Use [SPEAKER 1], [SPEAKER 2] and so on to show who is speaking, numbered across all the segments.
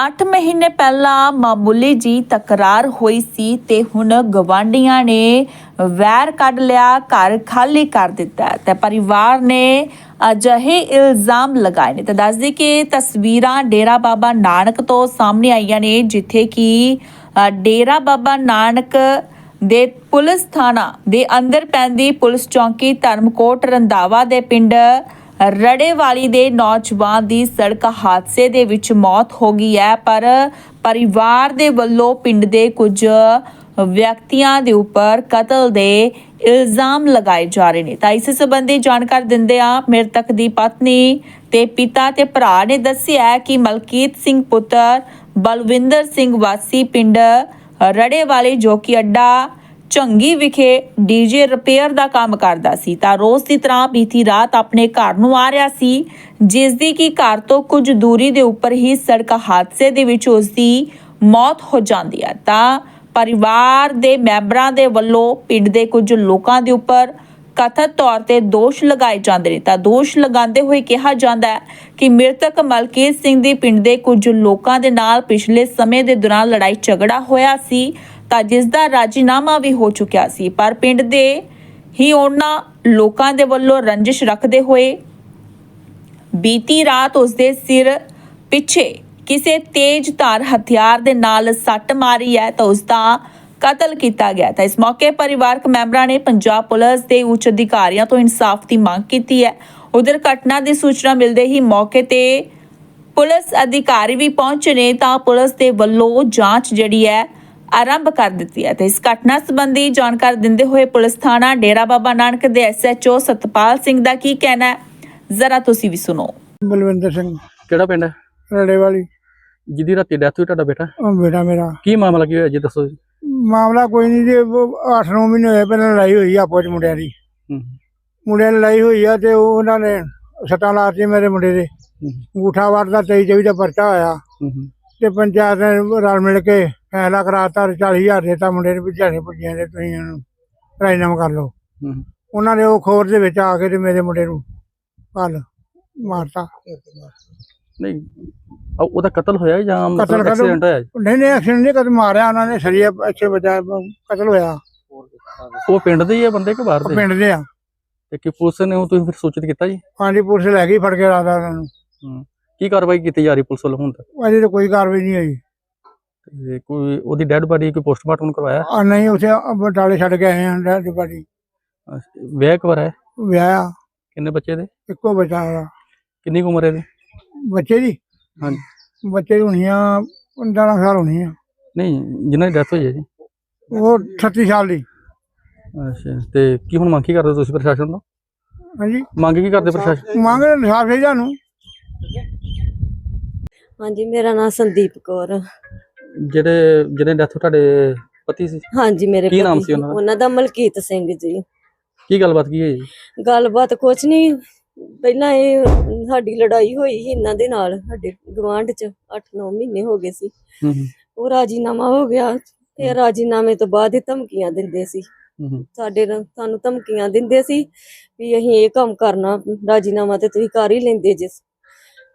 [SPEAKER 1] 8 ਮਹੀਨੇ ਪਹਿਲਾਂ ਮਾਮੂਲੀ ਜੀ ਤਕਰਾਰ ਹੋਈ ਸੀ ਤੇ ਹੁਣ ਗਵਾਂਡੀਆਂ ਨੇ ਵੈਰ ਕੱਢ ਲਿਆ, ਘਰ ਖਾਲੀ ਕਰ ਦਿੱਤਾ ਤੇ ਪਰਿਵਾਰ ਨੇ ਅਜਿਹੇ ਇਲਜ਼ਾਮ ਲਗਾਏ ਨੇ। ਤਾਂ ਦੱਸਦੀ ਕਿ ਤਸਵੀਰਾਂ ਡੇਰਾ ਬਾਬਾ ਨਾਨਕ ਤੋਂ ਸਾਹਮਣੇ ਆਈਆਂ ਨੇ, ਜਿੱਥੇ ਕਿ ਡੇਰਾ ਬਾਬਾ ਨਾਨਕ ਦੇ ਪੁਲਿਸ ਥਾਣਾ ਦੇ ਅੰਦਰ ਪੈਂਦੀ ਪੁਲਿਸ ਚੌਂਕੀ ਧਰਮਕੋਟ ਰੰਧਾਵਾ ਦੇ ਪਿੰਡ ਰੜੇਵਾਲੀ ਦੇ ਨੌਜਵਾਨ ਦੀ ਸੜਕ ਹਾਦਸੇ ਦੇ ਵਿੱਚ ਮੌਤ ਹੋ ਗਈ ਹੈ, ਪਰ ਪਰਿਵਾਰ ਦੇ ਵੱਲੋਂ ਪਿੰਡ ਦੇ ਕੁਝ ਵਿਅਕਤੀਆਂ ਦੇ ਉੱਪਰ ਕਤਲ ਦੇ ਇਲਜ਼ਾਮ ਲਗਾਏ ਜਾ ਰਹੇ ਨੇ। ਤਾਂ ਇਸ ਸੰਬੰਧੀ ਜਾਣਕਾਰੀ ਦਿੰਦੇ ਆ ਮ੍ਰਿਤਕ ਦੀ ਪਤਨੀ ਤੇ ਪਿਤਾ ਤੇ ਭਰਾ ਨੇ ਦੱਸਿਆ ਕਿ ਮਲਕੀਤ ਸਿੰਘ ਪੁੱਤਰ ਬਲਵਿੰਦਰ ਸਿੰਘ ਵਾਸੀ ਪਿੰਡ ਰੜੇ ਵਾਲੇ ਜੋ ਕਿ ਅੱਡਾ ਝੰਗੀ ਵਿਖੇ ਡੀਜੇ ਰਿਪੇਅਰ ਦਾ ਕੰਮ ਕਰਦਾ ਸੀ। ਤਾਂ ਰੋਜ਼ ਦੀ ਤਰ੍ਹਾਂ ਬੀਤੀ ਰਾਤ ਆਪਣੇ ਘਰ ਨੂੰ ਆ ਰਿਹਾ ਸੀ। ਜਿਸ ਦੀ ਕਿ ਘਰ ਤੋਂ ਕੁਝ ਦੂਰੀ ਦੇ ਉੱਪਰ ਹੀ ਸੜਕ ਹਾਦਸੇ ਦੇ ਵਿੱਚ ਉਸ ਦੀ ਮੌਤ ਹੋ ਜਾਂਦੀ ਹੈ। ਤਾਂ ਪਰਿਵਾਰ ਦੇ ਮੈਂਬਰਾਂ ਦੇ ਵੱਲੋਂ ਪਿੰਡ ਦੇ ਕੁਝ ਲੋਕਾਂ ਦੇ ਉੱਪਰ ਕਥਿਤ ਤੌਰ ਤੇ ਦੋਸ਼ ਲਗਾਏ ਜਾਂਦੇ ਨੇ। ਤਾਂ ਦੋਸ਼ ਲਗਾਉਂਦੇ ਹੋਏ ਕਿਹਾ ਜਾਂਦਾ ਹੈ ਕਿ ਮ੍ਰਿਤਕ ਮਲਕੀਤ ਸਿੰਘ ਦੀ ਪਿੰਡ ਦੇ ਕੁਝ ਲੋਕਾਂ ਦੇ ਨਾਲ ਪਿਛਲੇ ਸਮੇਂ ਦੇ ਦੌਰਾਨ ਲੜਾਈ ਝਗੜਾ ਹੋਇਆ ਸੀ। ਤਾਂ ਜਿਸ ਦਾ ਰਾਜੀਨਾਮਾ ਵੀ ਹੋ ਚੁੱਕਿਆ ਸੀ। ਪਰ ਪਿੰਡ ਦੇ ਹੀ ਉਹਨਾਂ ਲੋਕਾਂ ਦੇ ਵੱਲੋਂ ਰੰਜਿਸ਼ ਰੱਖਦੇ ਹੋਏ ਬੀਤੀ ਰਾਤ ਉਸਦੇ ਸਿਰ ਪਿੱਛੇ ਕਿਸੇ ਤੇਜ਼ ਧਾਰ ਹਥਿਆਰ ਦੇ ਨਾਲ ਸੱਟ ਮਾਰੀ ਹੈ ਤਾਂ ਉਸ ਦਾ ਕਤਲ ਕੀਤਾ ਗਿਆ। ਤਾਂ ਇਸ ਮੌਕੇ ਪਰਿਵਾਰਕ ਮੈਂਬਰਾਂ ਨੇ ਪੰਜਾਬ ਪੁਲਿਸ ਦੇ ਉੱਚ ਅਧਿਕਾਰੀਆਂ ਤੋਂ ਇਨਸਾਫ ਦੀ ਮੰਗ ਕੀਤੀ ਹੈ। ਉਧਰ ਘਟਨਾ ਦੀ ਸੂਚਨਾ ਮਿਲਦੇ ਹੀ ਮੌਕੇ ਤੇ ਪੁਲਿਸ ਅਧਿਕਾਰੀ ਵੀ ਪਹੁੰਚੇ ਨੇ ਤਾਂ ਪੁਲਿਸ ਦੇ ਵੱਲੋਂ ਜਾਂਚ ਜਿਹੜੀ ਹੈ ਆਰੰਭ ਕਰ ਦਿੱਤੀ ਹੈ ਤੇ ਇਸ ਘਟਨਾ ਸੰਬੰਧੀ ਜਾਣਕਾਰੀ ਦਿੰਦੇ ਹੋਏ ਪੁਲਿਸ ਥਾਣਾ ਡੇਰਾ ਬਾਬਾ ਨਾਨਕ ਦੇ ਐਸਐਚਓ ਸਤਪਾਲ ਸਿੰਘ ਦਾ ਕੀ ਕਹਿਣਾ ਹੈ? ਜ਼ਰਾ ਤੁਸੀਂ ਵੀ ਸੁਣੋ।
[SPEAKER 2] ਬਲਵਿੰਦਰ ਸਿੰਘ।
[SPEAKER 3] ਕਿਹੜਾ ਪਿੰਡ ਹੈ?
[SPEAKER 2] ਰੜੇ ਵਾਲੀ
[SPEAKER 3] ਜਿਹਦੀ ਰਾਤੀ ਡੈਥ ਹੋਈ ਤੁਹਾਡਾ ਬੇਟਾ?
[SPEAKER 2] ਉਹ ਬੇਟਾ ਮੇਰਾ।
[SPEAKER 3] ਕੀ ਮਾਮਲਾ ਕੀ ਹੋਇਆ ਜੀ ਦੱਸੋ ਜੀ।
[SPEAKER 2] ਮਾਮਲਾ ਕੋਈ ਨਹੀਂ ਜੀ 8-9 ਮਹੀਨੇ ਹੋਏ ਪਹਿਲਾਂ ਲੜਾਈ ਹੋਈ ਆ ਆਪੋ ਚ ਮੁੰਡਿਆਂ ਦੀ।
[SPEAKER 3] ਹੂੰ।
[SPEAKER 2] ਮੁੰਡਿਆਂ ਦੀ ਲੜਾਈ ਹੋਈ ਆ ਤੇ ਉਹ ਉਹਨਾਂ ਨੇ ਸੱਟਾਂ ਲਾਤੀਆਂ ਮੇਰੇ ਮੁੰਡੇ ਦੇ।
[SPEAKER 3] ਹੂੰ।
[SPEAKER 2] ਅੰਗੂਠਾ ਵਾਰਦਾ 23 24 ਦਾ ਪਰਚਾ ਹੋਇਆ।
[SPEAKER 3] ਹੂੰ, ਹੂੰ।
[SPEAKER 2] ਤੇ ਪੰਚਾਇਤ ਨੇ ਰਲ ਮਿਲ ਕੇ ਫੈਸਲਾ ਕਰਾਤਾ 40000 ਦੇਤਾ ਮੁੰਡੇ ਨੂੰ ਭਜਾਣੇ ਭੁੱਜੀਆਂ ਦੇ ਤੁਸੀਂ ਇਹਨੂੰ ਰਾਜੀਨਾਮਾ ਕਰ ਲਓ। ਉਹਨਾਂ ਨੇ ਉਹ ਖੋਰ ਦੇ ਵਿੱਚ ਆ ਕੇ ਤੇ ਮੇਰੇ ਮੁੰਡੇ ਨੂੰ ਕੱਲ ਮਾਰਤਾ।
[SPEAKER 3] ਨਹੀਂ ਉਹ- ਉਹਦਾ ਕਤਲ ਹੋਇਆ ਜਾਂ
[SPEAKER 2] ਕਤਲ
[SPEAKER 3] ਮਤਲਬ ਐਕਸੀਡੈਂਟ ਹੋਇਆ?
[SPEAKER 2] ਨਹੀਂ ਨਹੀਂ ਐਕਸੀਡੈਂਟ ਨਹੀਂ ਕਦ ਮਾਰਿਆ ਉਹਨਾਂ ਨੇ ਸਰੀਆ ਅੱਛੇ ਬਚਾ ਕਤਲ ਹੋਇਆ।
[SPEAKER 3] ਉਹ ਪਿੰਡ ਦੇ ਹੀ ਆ ਬੰਦੇ ਕਿ ਬਾਹਰ ਦੇ?
[SPEAKER 2] ਪਿੰਡ ਦੇ ਆ।
[SPEAKER 3] ਤੇ ਕੀ ਪੁਲਿਸ ਨੇ ਉਹ ਤੁਸੀਂ ਫਿਰ ਸੂਚਿਤ ਕੀਤਾ ਜੀ?
[SPEAKER 2] ਹਾਂਜੀ ਪੁਲਿਸ ਲੈ ਗਈ ਫੜ ਕੇ ਰਾਦਾ ਉਹਨਾਂ ਨੂੰ।
[SPEAKER 3] ਹੂੰ। ਕੀ ਕਾਰਵਾਈ ਕੀਤੀ ਜਾ ਰਹੀ ਪੁਲਿਸ ਵੱਲੋਂ ਹੁਣ ਤੱਕ?
[SPEAKER 2] ਅਜੇ ਤਾਂ ਕੋਈ ਕਾਰਵਾਈ ਨਹੀਂ ਹੋਈ।
[SPEAKER 3] ਤੇ ਕੋਈ ਉਹਦੀ ਡੈੱਡ ਬਾਡੀ ਕੋਈ ਪੋਸਟਮਾਰਟਮ ਕਰਵਾਇਆ?
[SPEAKER 2] ਆ ਨਹੀਂ ਉਸੇ ਬਟਾਲੇ ਛੱਡ ਕੇ ਆਏ ਹਾਂ ਡੈਡ ਬਾਡੀ।
[SPEAKER 3] ਵਿਆਹ ਕਵਰ ਹੈ
[SPEAKER 2] ਵਿਆਹ।
[SPEAKER 3] ਕਿੰਨੇ ਬੱਚੇ ਦੇ?
[SPEAKER 2] ਇੱਕੋ ਬੱਚਾ ਉਹਦਾ
[SPEAKER 3] ਕਿੰਨੀ ਕੁ ਉਮਰ ਹੈ ਇਹਦੀ?
[SPEAKER 2] ਬੱਚੇ ਦੀ?
[SPEAKER 3] ਹਾਂਜੀ।
[SPEAKER 2] ਬੱਚੇ ਦੀ ਹੋਣੀ ਆ 15 ਸਾਲ ਹੋਣੀ ਆ।
[SPEAKER 3] ਨਹੀਂ ਜਿਨ੍ਹਾਂ ਦੀ ਡੈਥ ਹੋਈ ਹੈ ਜੀ।
[SPEAKER 2] ਉਹ 38 ਸਾਲ ਦੀ।
[SPEAKER 3] ਅੱਛਾ ਤੇ ਕੀ ਹੁਣ ਮੰਗ ਕੀ ਕਰਦੇ ਤੁਸੀਂ ਪ੍ਰਸ਼ਾਸਨ ਤੋਂ?
[SPEAKER 2] ਹਾਂਜੀ।
[SPEAKER 3] ਮੰਗ ਕੀ ਕਰਦੇ ਪ੍ਰਸ਼ਾਸਨ?
[SPEAKER 2] ਮੰਗ ਇਨਸਾਫ ਚਾਹੀਦਾ ਨੂੰ।
[SPEAKER 4] ਹਾਂਜੀ ਮੇਰਾ ਨਾਮ ਸੰਦੀਪ ਕੌਰ।
[SPEAKER 3] ਜਿਹੜੇ ਜਿਹਨੇ ਡੈਥ ਤੁਹਾਡੇ ਪਤੀ ਸੀ?
[SPEAKER 4] ਹਾਂਜੀ ਮੇਰੇ
[SPEAKER 3] ਕੀ ਨਾਮ
[SPEAKER 4] ਪਤੀ
[SPEAKER 3] ਸੀ ਉਹਨਾਂ ਦਾ?
[SPEAKER 4] ਉਹਨਾਂ ਦਾ ਮਲਕੀਤ ਸਿੰਘ ਜੀ।
[SPEAKER 3] ਕੀ ਗੱਲਬਾਤ ਕੀ ਹੋਈ ਜੀ?
[SPEAKER 4] ਗੱਲਬਾਤ ਕੁਛ ਨਹੀਂ ਪਹਿਲਾਂ ਇਹ ਸਾਡੀ ਲੜਾਈ ਹੋਈ ਸੀ ਇਹਨਾਂ ਦੇ ਨਾਲ ਸਾਡੇ ਗਵਾਂਢ ਚ 8-9 ਮਹੀਨੇ ਹੋ ਗਏ ਸੀ।
[SPEAKER 3] ਹੂੰ ਹੂੰ,
[SPEAKER 4] ਉਹ ਰਾਜੀਨਾਮਾ ਹੋ ਗਿਆ ਤੇ ਰਾਜੀਨਾਮੇ ਤੋਂ ਬਾਅਦ ਇਹ ਧਮਕੀਆਂ ਦਿੰਦੇ ਸੀ।
[SPEAKER 3] ਹੂੰ ਹੂੰ,
[SPEAKER 4] ਸਾਡੇ ਨਾਲ ਸਾਨੂੰ ਧਮਕੀਆਂ ਦਿੰਦੇ ਸੀ ਵੀ ਅਸੀਂ ਇਹ ਕੰਮ ਕਰਨਾ ਰਾਜੀਨਾਮਾ ਤੇ ਤੁਸੀਂ ਕਰ ਹੀ ਲੈਂਦੇ ਜਿਸ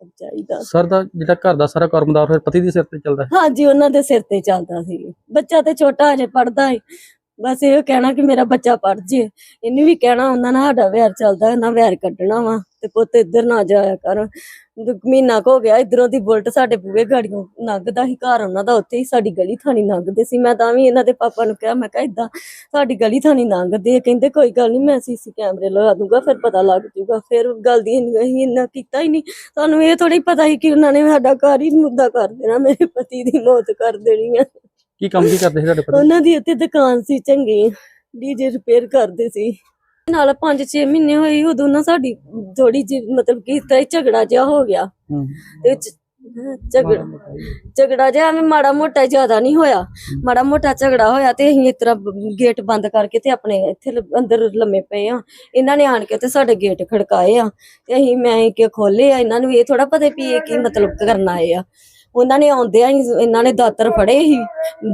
[SPEAKER 4] ਸਭ ਚਾਹੀਦਾ
[SPEAKER 3] ਸਰ ਦਾ ਜਿਹੜਾ ਘਰ ਦਾ ਸਾਰਾ ਕਾਰਮਦਾਰ ਫਿਰ ਪਤੀ ਦੇ ਸਿਰ ਤੇ ਚੱਲਦਾ
[SPEAKER 4] ਹਾਂਜੀ ਉਹਨਾਂ ਦੇ ਸਿਰ ਤੇ ਚੱਲਦਾ ਸੀ। ਬੱਚਾ ਤੇ ਛੋਟਾ ਹਜੇ ਪੜਦਾ ਹੈ ਬਸ ਇਹ ਕਹਿਣਾ ਕਿ ਮੇਰਾ ਬੱਚਾ ਪੜ ਜੇ। ਇਹਨੇ ਵੀ ਕਹਿਣਾ, ਉਹਨਾਂ ਨਾਲ ਸਾਡਾ ਵੈਰ ਚੱਲਦਾ ਨਾ ਵਿਆਹ ਕੱਢਣਾ ਵਾ ਤੇ ਪੁੱਤ ਇੱਧਰ ਨਾ ਜਾਇਆ ਕਰ। ਮਹੀਨਾ ਕੁ ਹੋ ਗਿਆ, ਇਧਰੋਂ ਦੀ ਬੁਲਟ ਸਾਡੇ ਬੂਹੇ ਗਾੜੀਆਂ ਲੰਘਦਾ ਸੀ, ਘਰ ਉਹਨਾਂ ਦਾ ਉੱਥੇ ਹੀ ਸਾਡੀ ਗਲੀ ਥਾਣੀ ਲੰਘਦੇ ਸੀ। ਮੈਂ ਤਾਂ ਵੀ ਇਹਨਾਂ ਦੇ ਪਾਪਾ ਨੂੰ ਕਿਹਾ, ਮੈਂ ਕਿਹਾ ਇਦਾਂ ਸਾਡੀ ਗਲੀ ਥਾਣੀ ਲੰਘਦੇ ਆ। ਕਹਿੰਦੇ ਕੋਈ ਗੱਲ ਨਹੀਂ ਮੈਂ ਸੀਸੀ ਕੈਮਰੇ ਲਗਾ ਦੂੰਗਾ, ਫਿਰ ਪਤਾ ਲੱਗ ਜੂਗਾ, ਫਿਰ ਗੱਲ ਦੀ ਅਸੀਂ ਇੰਨਾ ਕੀਤਾ ਹੀ ਨਹੀਂ ਸਾਨੂੰ ਇਹ ਥੋੜੀ ਪਤਾ ਹੀ ਕਿ ਉਹਨਾਂ ਨੇ ਸਾਡਾ ਘਰ ਹੀ ਮੁੱਦਾ ਕਰ ਦੇਣਾ, ਮੇਰੇ ਪਤੀ ਦੀ ਮੌਤ ਕਰ ਦੇਣੀ ਆ।
[SPEAKER 3] ਕੀ ਕੰਮ ਕੀ ਕਰਦੇ ਸੀ ਤੁਹਾਡੇ ਪਤੀ?
[SPEAKER 4] ਉਹਨਾਂ ਦੀ ਉੱਤੇ ਦੁਕਾਨ ਸੀ ਚੰਗੀ ਡੀਜੇ ਰਿਪੇਅਰ ਕਰਦੇ ਸੀ। ਨਾਲ 5-6 ਮਹੀਨੇ ਹੋਏ ਉਦੋਂ ਨਾ ਸਾਡੀ ਥੋੜੀ ਜਿਹੀ ਮਤਲਬ ਕਿ ਇਸ ਤਰ੍ਹਾਂ ਹੀ ਝਗੜਾ ਜਿਹਾ ਹੋ ਗਿਆ।
[SPEAKER 3] ਹੂੰ।
[SPEAKER 4] ਤੇ ਝਗੜਾ ਝਗੜਾ ਜਿਹਾ ਐਵੇਂ ਮਾੜਾ ਮੋਟਾ ਜ਼ਿਆਦਾ ਨਹੀਂ ਹੋਇਆ। ਮਾੜਾ ਮੋਟਾ ਝਗੜਾ ਹੋਇਆ ਤੇ ਅਸੀਂ ਇਸ ਤਰ੍ਹਾਂ ਗੇਟ ਬੰਦ ਕਰਕੇ ਤੇ ਆਪਣੇ ਇੱਥੇ ਅੰਦਰ ਲੰਮੇ ਪਏ ਆ। ਇਹਨਾਂ ਨੇ ਆਣ ਕੇ ਤੇ ਸਾਡੇ ਗੇਟ ਖੜਕਾਏ ਆ। ਤੇ ਅਸੀਂ ਮੈਂ ਕਿ ਖੋਲੇ ਆ ਇਹਨਾਂ ਨੂੰ ਇਹ ਥੋੜਾ ਪਤਾ ਵੀ ਇਹ ਕੀ ਮਤਲਬ ਕਰਨ ਆਏ ਆ। ਉਹਨਾਂ ਨੇ ਆਉਂਦਿਆਂ ਹੀ ਇਹਨਾਂ ਨੇ ਦਾਤਰ ਫੜੇ ਸੀ।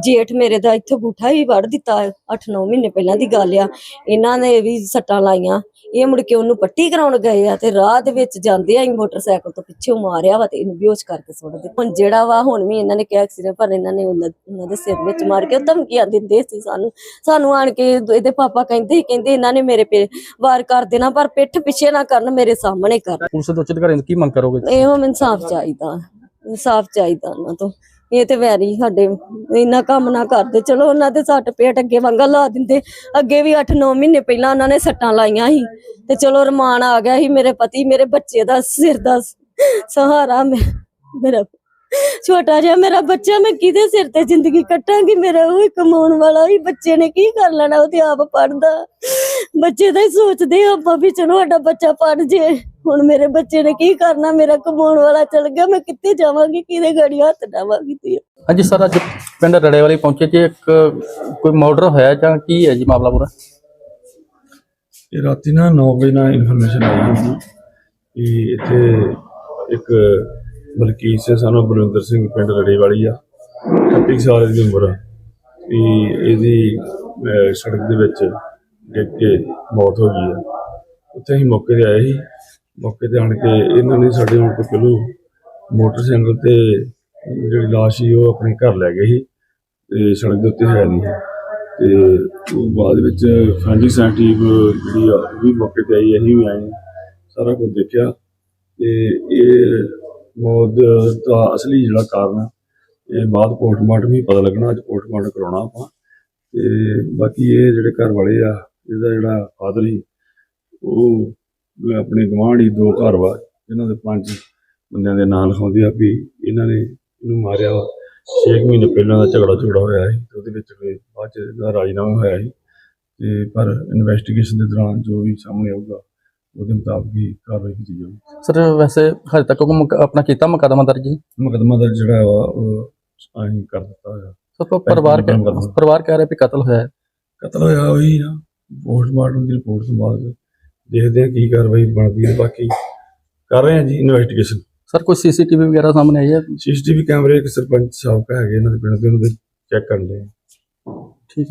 [SPEAKER 4] ਜੇਠ ਮੇਰੇ ਦਾ ਇੱਥੇ ਬੂਠਾ ਹੀ ਵੜ ਦਿੱਤਾ 8-9 ਮਹੀਨੇ ਪਹਿਲਾਂ ਦੀ ਗੱਲ ਆ। ਇਹਨਾਂ ਨੇ ਵੀ ਸੱਟਾਂ ਲਾਈਆਂ। ਇਹ ਮੁੜ ਕੇ ਉਹਨੂੰ ਪੱਟੀ ਕਰਾਉਣ ਗਏ ਆ ਤੇ ਰਾਹ ਦੇ ਵਿੱਚ ਜਾਂਦੇ ਆ ਹੀ ਮੋਟਰਸਾਈਕਲ ਤੋਂ ਪਿੱਛੇ ਮਾਰਿਆ ਵਾ ਤੇ ਇਹਨੂੰ ਬੇਹੋਸ਼ ਕਰਕੇ ਸੁੱਟ ਦਿੱਤਾ। ਹੁਣ ਜਿਹੜਾ ਵਾ ਹੁਣ ਵੀ ਇਹਨਾਂ ਨੇ ਕਿਹਾ ਐਕਸੀਡੈਂਟ ਪਰ ਇਹਨਾਂ ਨੇ ਉਹਨਾਂ ਦੇ ਸਿਰ ਵਿੱਚ ਮਾਰ ਕੇ ਧਮਕੀਆਂ ਦਿੰਦੇ ਸੀ ਸਾਨੂੰ। ਸਾਨੂੰ ਆਣ ਕੇ ਇਹਦੇ ਪਾਪਾ ਕਹਿੰਦੇ ਸੀ, ਕਹਿੰਦੇ ਇਹਨਾਂ ਨੇ ਮੇਰੇ ਪੇ ਵਾਰ ਕਰ ਦੇਣਾ ਪਰ ਪਿੱਠ ਪਿੱਛੇ ਨਾ ਕਰਨ ਮੇਰੇ ਸਾਹਮਣੇ ਕਰਨ।
[SPEAKER 3] ਪੁਲਿਸ ਦੇ ਉੱਚ ਅਧਿਕਾਰੀਆਂ ਕੀ ਮੰਗ ਕਰੋਗੇ?
[SPEAKER 4] ਇਹੋ ਇਨਸਾਫ ਚਾਹੀਦਾ। ਇਨਸਾਫ ਚਾਹੀਦਾ ਉਹਨਾਂ ਤੋਂ। ਇਹ ਤੇ ਵੈਰੀ ਸਾਡੇ ਇੰਨਾ ਕੰਮ ਨਾ ਕਰਦੇ। ਚਲੋ ਉਹਨਾਂ ਦੇ ਸੱਟ ਪੇਟ ਅੱਗੇ ਵਾਂਗਾ ਲਾ ਦਿੰਦੇ। ਅੱਗੇ ਵੀ 8-9 ਮਹੀਨੇ ਪਹਿਲਾਂ ਉਹਨਾਂ ਨੇ ਸੱਟਾਂ ਲਾਈਆਂ ਸੀ। ਤੇ ਚਲੋ ਰਮਾਨ ਆ ਗਿਆ ਸੀ ਮੇਰੇ ਪਤੀ। ਮੇਰੇ ਬੱਚੇ ਦਾ ਸਿਰ ਦਾ ਸਹਾਰਾ ਮੈਂ, ਮੇਰਾ ਛੋਟਾ ਜਿਹਾ ਮੇਰਾ ਬੱਚਾ ਮੈਂ ਕਿਹਦੇ ਸਿਰ ਤੇ ਜ਼ਿੰਦਗੀ ਕੱਟਾਂਗੀ? ਮੇਰਾ ਉਹ ਹੀ ਕਮਾਉਣ ਵਾਲਾ ਹੀ ਬੱਚੇ ਨੇ ਕੀ ਕਰ ਲੈਣਾ ਉਹ ਤੇ ਆਪ ਪੜਦਾ ਬੱਚੇ ਦਾ ਹੀ ਸੋਚਦੇ ਆ ਆਪਾਂ ਵੀ ਚਲੋ ਸਾਡਾ ਬੱਚਾ ਪੜ ਜੇ। ਹੁਣ ਮੇਰੇ ਬੱਚੇ ਨੇ ਕੀ ਕਰਨਾ ਮੇਰਾ ਕਮਾਉਣ ਵਾਲਾ ਚਲ ਗਿਆ ਮੈਂ ਕਿੱਥੇ ਜਾਵਾਂਗੀ ਕਿਹਦੇ ਗੜੀ ਹੱਥ ਡਾਵਾਂਗੀ ਤੇ
[SPEAKER 3] ਹਾਂਜੀ ਸਰ ਅੱਜ ਪਿੰਡ ਰੜੇ ਵਾਲੇ ਪਹੁੰਚੇ ਜੀ ਇੱਕ ਕੋਈ ਮਰਡਰ ਹੋਇਆ ਜਾਂ ਕੀ ਹੈ ਜੀ ਮਾਮਲਾ ਪੂਰਾ?
[SPEAKER 5] ਇਹ ਰਾਤੀ ਨਾ 9 ਵਜੇ ਨਾਲ ਇਨਫੋਰਮੇਸ਼ਨ ਆਈ ਸੀ ਕਿ ਇੱਥੇ ਇੱਕ ਮਲਕੀਤ ਸਿੰਘ ਸਾਨੂੰ ਬਲਵਿੰਦਰ ਸਿੰਘ ਪਿੰਡ ਰੜੇ ਵਾਲੀ ਆ 38 ਸਾਲ ਦੀ ਉਮਰ ਆ। ਵੀ ਇਹਦੀ ਸੜਕ ਦੇ ਵਿੱਚ ਡਿੱਗ ਕੇ ਮੌਤ ਹੋ ਗਈ ਆ। ਉੱਥੇ ਅਸੀਂ ਮੌਕੇ ਤੇ ਆਏ ਸੀ। ਮੌਕੇ ਤੇ ਆਣ ਕੇ ਇਹਨਾਂ ਨੇ ਸਾਡੇ ਹੁਣ ਤੋਂ ਪਹਿਲੋਂ ਮੋਟਰਸਾਈਕਲ ਤੇ ਜਿਹੜੀ ਲਾਸ਼ ਸੀ ਉਹ ਆਪਣੇ ਘਰ ਲੈ ਗਏ ਸੀ ਤੇ ਸੜਕ ਦੇ ਉੱਤੇ ਹੈ ਨਹੀਂ। ਸੀ। ਤੇ ਬਾਅਦ ਵਿੱਚ ਫੈਂਡੀ ਸੈਂਟੀਵ ਜਿਹੜੀ ਆ, ਉਹ ਵੀ ਮੌਕੇ ਤੇ ਆਈ, ਅਸੀਂ ਵੀ ਆਏ, ਸਾਰਾ ਕੁਝ ਦੇਖਿਆ। ਤੇ ਇਹ ਮੌਤ ਦਾ ਅਸਲੀ ਜਿਹੜਾ ਕਾਰਨ ਆ, ਇਹ ਬਾਅਦ ਪੋਸਟਮਾਰਟਮ ਹੀ ਪਤਾ ਲੱਗਣਾ ਅੱਜ ਪੋਸਟਮਾਰਟਮ ਕਰਾਉਣਾ ਆਪਾਂ। ਤੇ ਬਾਕੀ ਇਹ ਜਿਹੜੇ ਘਰ ਵਾਲੇ ਆ ਇਹਦਾ ਜਿਹੜਾ ਫਾਦਰ ਸੀ ਉਹ ਆਪਣੇ ਗਵਾਂਢੀ ਦੋ ਘਰ ਵਾ ਇਹਨਾਂ ਦੇ ਪੰਜ ਬੰਦਿਆਂ ਦੇ ਨਾਂ ਲਿਖਾਉਂਦੇ ਆ ਵੀ ਇਹਨਾਂ ਨੇ ਇਹਨੂੰ ਮਾਰਿਆ ਵਾ। 6 ਮਹੀਨੇ ਪਹਿਲਾਂ ਦਾ ਝਗੜਾ ਝਗੜਾ ਹੋਇਆ ਸੀ ਤੇ ਉਹਦੇ ਵਿੱਚ ਬਾਅਦ ਚ ਇਹਦਾ ਰਾਜੀਨਾਮਾ ਹੋਇਆ ਸੀ। ਤੇ ਪਰ ਇਨਵੈਸਟੀਗੇਸ਼ਨ ਦੇ ਦੌਰਾਨ ਜੋ ਵੀ ਸਾਹਮਣੇ ਆਊਗਾ ਉਹਦੇ ਮੁਤਾਬਕ ਹੀ ਕਾਰਵਾਈ ਕੀਤੀ ਜਾਊਗੀ।
[SPEAKER 3] ਸਰ ਵੈਸੇ ਹਜੇ ਤੱਕ ਕੋਈ ਮੁਕ- ਆਪਣਾ ਕੀਤਾ ਮੁਕੱਦਮਾ ਦਰਜ ਜੀ?
[SPEAKER 5] ਮੁਕੱਦਮਾ ਦਰਜ ਜਿਹੜਾ ਵਾ ਉਹ ਅਸੀਂ ਕਰ ਦਿੱਤਾ ਹੋਇਆ।
[SPEAKER 3] ਸਰ ਕੋਈ ਪਰਿਵਾਰ ਕਹਿ-। ਪਰਿਵਾਰ ਕਹਿ ਰਿਹਾ ਵੀ ਕਤਲ ਹੋਇਆ ਹੈ।
[SPEAKER 5] ਕਤਲ ਹੋਇਆ ਉਹੀ ਨਾ ਪੋਸਟਮਾਰਟਮ ਦੀ ਰਿਪੋਰਟ ਤੋਂ ਬਾਅਦ ਦੇਖਦੇ ਹਾਂ ਕੀ ਕਾਰਵਾਈ ਬਣਦੀ ਹੈ। ਬਾਕੀ ਕਰ ਰਹੇ ਹਾਂ ਜੀ ਇਨਵੈਸਟੀਗੇਸ਼ਨ।
[SPEAKER 3] ਸਰ ਕੋਈ ਸੀਸੀਟੀਵੀ ਵਗੈਰਾ ਸਾਹਮਣੇ ਆਈ ਹੈ?
[SPEAKER 5] ਸੀਸੀਟੀਵੀ ਕੈਮਰੇ ਇੱਕ ਸਰਪੰਚ ਸਾਹਿਬ ਹੈਗੇ ਇਹਨਾਂ ਦੇ ਪਿੰਡ ਦੇ ਉਹਨਾਂ ਦੇ ਚੈੱਕ ਕਰਨ ਦੇ
[SPEAKER 3] ਠੀਕ ਹੈ।